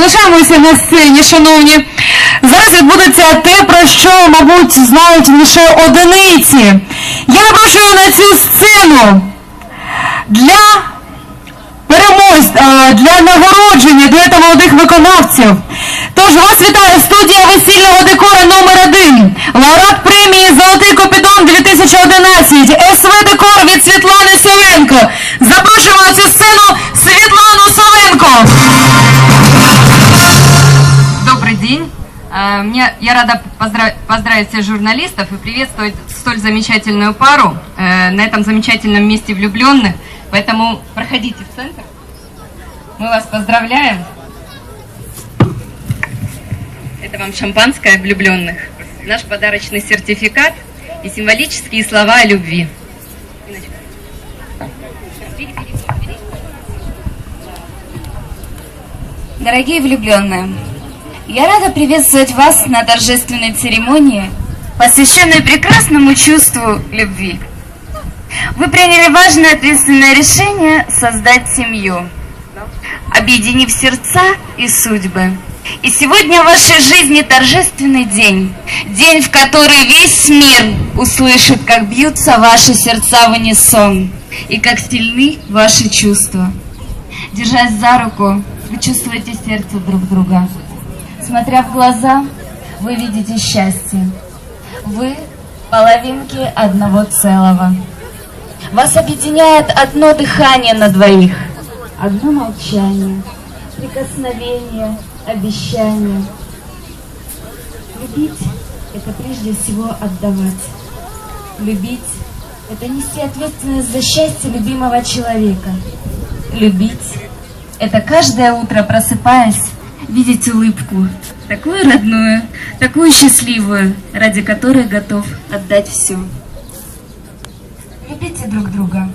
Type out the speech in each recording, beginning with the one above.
залишаємося на сцені, шановні. Зараз відбудеться те, про що, мабуть, знають лише одиниці. Я запрошую на цю сцену для переможць, е, для нагородження дуета молодих виконавців. Тож вас вітає студія весільного декора номер 1 лауреат премії Золотий Копідон 2011, СВ Декор від Світлани Совенко. Мне, я рада поздра- поздравить всех журналистов и приветствовать столь замечательную пару э, на этом замечательном месте влюбленных. Поэтому проходите в центр. Мы вас поздравляем. Это вам шампанское влюбленных. Наш подарочный сертификат и символические слова о любви. Дорогие влюбленные, я рада приветствовать вас на торжественной церемонии, посвященной прекрасному чувству любви. Вы приняли важное ответственное решение создать семью, объединив сердца и судьбы. И сегодня в вашей жизни торжественный день, день, в который весь мир услышит, как бьются ваши сердца в унисон и как сильны ваши чувства. Держась за руку, вы чувствуете сердце друг друга. Смотря в глаза, вы видите счастье. Вы половинки одного целого. Вас объединяет одно дыхание на двоих, одно молчание, прикосновение, обещание. Любить – это прежде всего отдавать. Любить – это нести ответственность за счастье любимого человека. Любить – это каждое утро, просыпаясь, видеть улыбку, такую родную, такую счастливую, ради которой готов отдать все. Любите друг друга,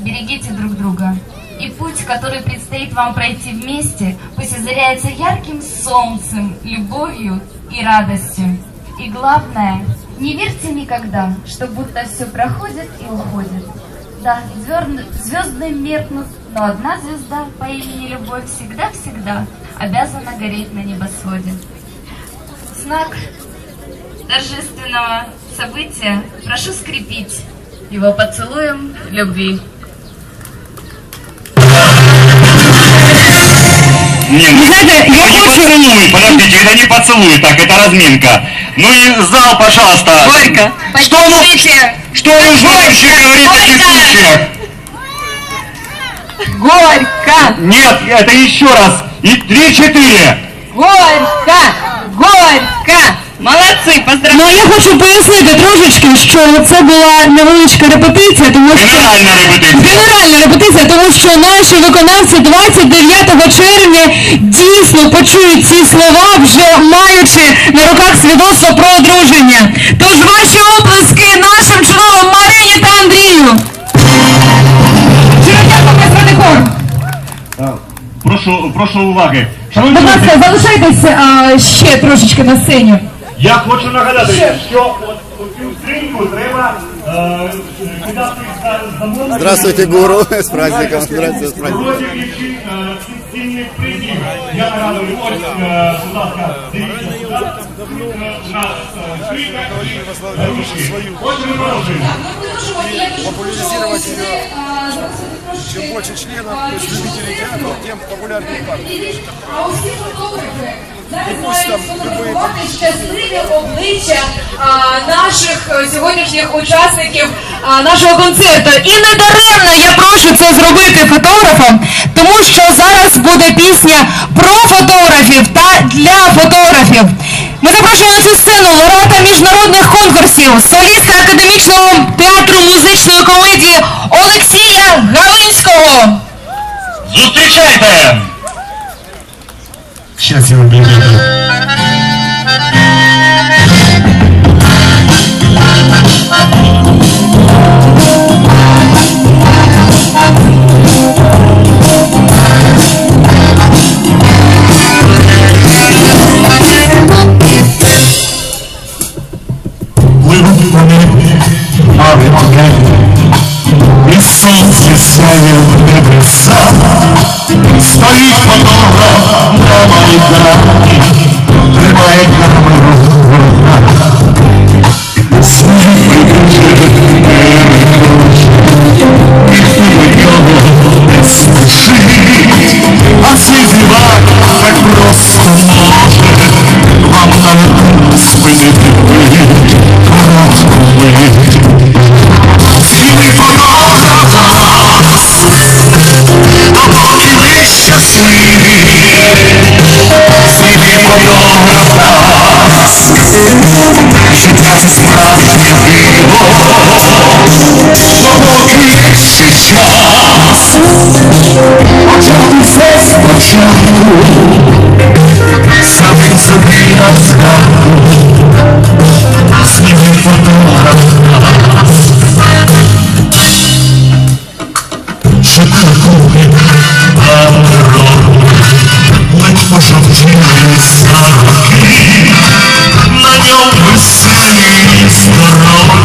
берегите друг друга. И путь, который предстоит вам пройти вместе, пусть озаряется ярким солнцем, любовью и радостью. И главное, не верьте никогда, что будто все проходит и уходит. Да, звезд- звезды меркнут, но одна звезда по имени Любовь всегда-всегда обязана гореть на небосводе. Знак торжественного события прошу скрепить его поцелуем любви. Не, ну, знаете, я не очень- поцелуй, подождите, это не поцелуй, так, это разминка. Ну и зал, пожалуйста. Горько. Что, ну, что нужно вообще говорить в таких случаях? Горько! Нет, это еще раз. И три-четыре. Горько! Горько! Молодцы, поздравляю! Ну а я хочу пояснити трошечки, що це була невеличка репетиція, тому що Генеральная репетиция. Генеральна репетиція, тому що наші виконавці 29 червня дійсно почують ці слова, вже маючи на руках свідоцтво про одруження. Тож ваші оплески Прошу, прошу уваги. Шановні Будь друзі, ласка, залишайтесь а, ще трошечки на сцені. Я хочу нагадати, що от у цю скриньку треба е, кидати за замовлення. Здравствуйте, гуру. С праздником. Здравствуйте, с праздником. Розігріші цінних призів. Я нагадую, ось, е, будь ласка, дивіться сюди. Е, У нас е, скринька. Ручки. Ось ми продовжуємо. Популяризировать ее. Чем больше членов, то есть любителей театра, тем популярнее партия. А усі фотографи зараз мають любые сфотографувати щасливі обличчя а, наших е, сьогоднішніх учасників а, нашого концерту. І не даремно я прошу це зробити фотографам, тому що зараз буде пісня про фотографів та для фотографів. Ми запрошуємо на цю сцену лауреата міжнародних конкурсів, соліста академічного театру музичної комедії Олексія Галинського. Зустрічайте! Сейчас я убью. І Stay for the rest of my life. почати все спочатку, самим собі на згадку, зніми фотограф нас. Шикаркує папером, ледь пожовтіли за роки, на ньому веселі здорові, ми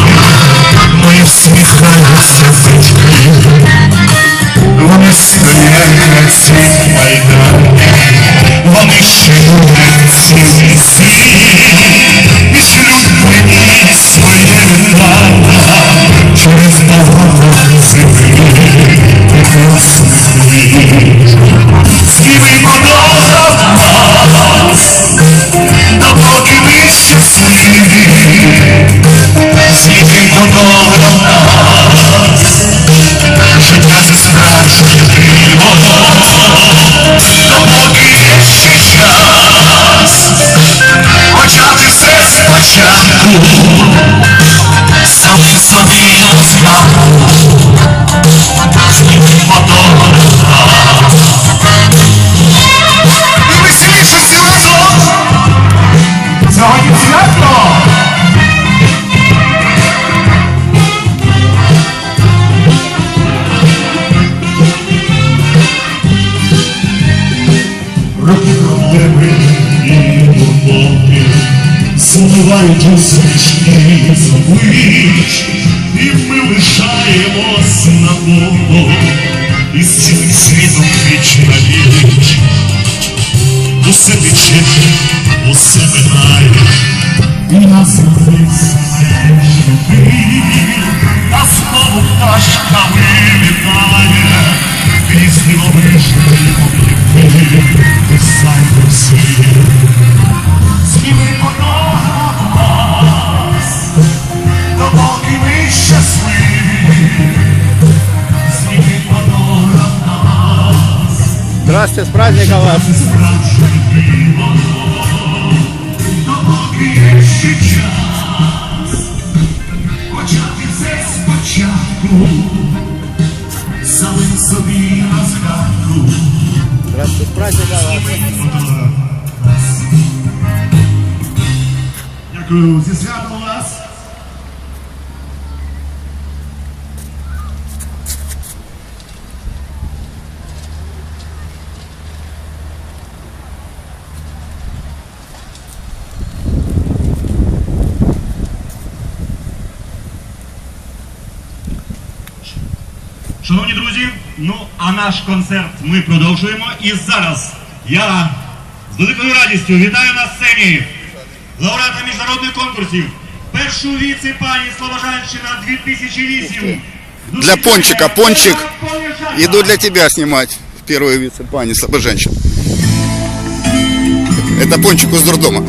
все спочатку, Змивають у свічки з облич І ми лишаємось на Богу І з цілим світом віч на віч Усе тече, усе минає І нас висає А знову пташка вилітає Здравствуйте, с праздником вас! справжнє диво, допоки є ще час, почати все спочатку, самим собі на згадку. Здравствуйте, с праздником вас! Дякую, зі святом Шановні друзі, ну а наш концерт ми продовжуємо. І зараз я з великою радістю вітаю на сцені лауреата міжнародних конкурсів. Першу віце-пані Слобожанщина 2008. Для пончика, пончик. Иду для тебя снимать первую вице-пани женщин. Это пончик из дурдома.